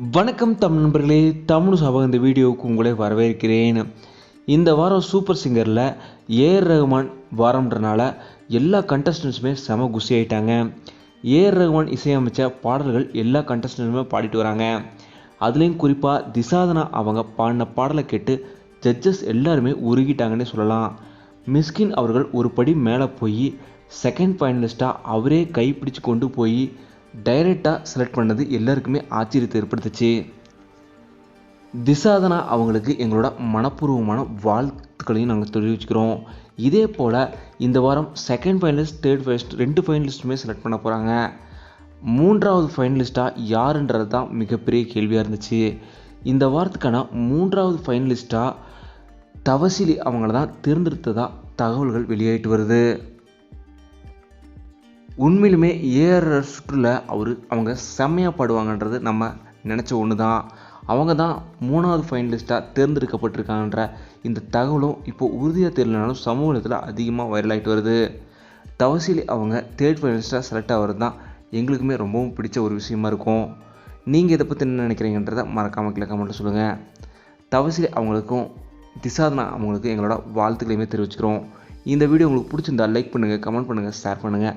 வணக்கம் தமிழ் நண்பர்களே தமிழ் சபா இந்த வீடியோவுக்கு உங்களை வரவேற்கிறேன். இந்த வாரம் சூப்பர் சிங்கரில் ஏஆர் ரகுமான் வாரம்ன்றனால எல்லா கண்டஸ்டன்ஸுமே செம குசி ஆயிட்டாங்க. ஏஆர் ரகுமான் இசையமைச்ச பாடல்கள் எல்லா கண்டஸ்டன்ஸுமே பாடிட்டு வராங்க. அதுலேயும் குறிப்பாக திசாதனா அவங்க பாடின பாடலை கேட்டு ஜட்ஜஸ் எல்லாருமே உருகிட்டாங்கன்னே சொல்லலாம். மிஸ்கின் அவர்கள் ஒரு படி மேலே போய் செகண்ட் ஃபைனலிஸ்ட்டாக அவரே கைப்பிடிச்சு கொண்டு போய் டைரெக்டாக செலக்ட் பண்ணது எல்லாருக்குமே ஆச்சரியத்தை ஏற்படுத்துச்சு. திசாதனா அவங்களுக்கு எங்களோட மனப்பூர்வமான வாழ்த்துக்களையும் நாங்கள் தெரிவிச்சுக்கிறோம். இதே போல் இந்த வாரம் செகண்ட் ஃபைனலிஸ்ட் தேர்ட் ஃபைனலிஸ்ட் ரெண்டு ஃபைனலிஸ்ட்டுமே செலக்ட் பண்ண போகிறாங்க மூன்றாவது ஃபைனலிஸ்ட்டாக யாருன்றது தான் மிகப்பெரிய கேள்வியாக இருந்துச்சு. இந்த வாரத்துக்கான மூன்றாவது ஃபைனலிஸ்ட்டாக தவசிலி அவங்கள தான் தேர்ந்தெடுத்ததாக தகவல்கள் வெளியாயிட்டு வருது. உண்மையிலுமே ஏஆர் சுற்றுல அவர் அவங்க செம்மையாக பாடுவாங்கன்றது நம்ம நினச்ச ஒன்று தான் அவங்க தான் மூணாவது ஃபைனலிஸ்ட்டாக தேர்ந்தெடுக்கப்பட்டிருக்காங்கன்ற இந்த தகவலும் இப்போ உறுதியாக தெரியலனாலும் சமூகத்தில் அதிகமாக வைரலாகிட்டு வருது. தவசிலி அவங்க தேர்ட் ஃபைனலிஸ்ட்டாக செலக்ட் ஆகிறது தான் எங்களுக்குமே ரொம்பவும் பிடிச்ச ஒரு விஷயமா இருக்கும். நீங்கள் இதை பற்றி என்ன நினைக்கிறீங்கன்றதை மறக்காமல் கீழே கமெண்ட்டில் சொல்லுங்கள் தவசிலி அவங்களுக்கும் திசாதனா அவங்களுக்கு எங்களோட வாழ்த்துக்களையுமே தெரிவிச்சுக்கிறோம். இந்த வீடியோ உங்களுக்கு பிடிச்சிருந்தா லைக் பண்ணுங்கள் கமெண்ட் பண்ணுங்கள் ஷேர் பண்ணுங்கள்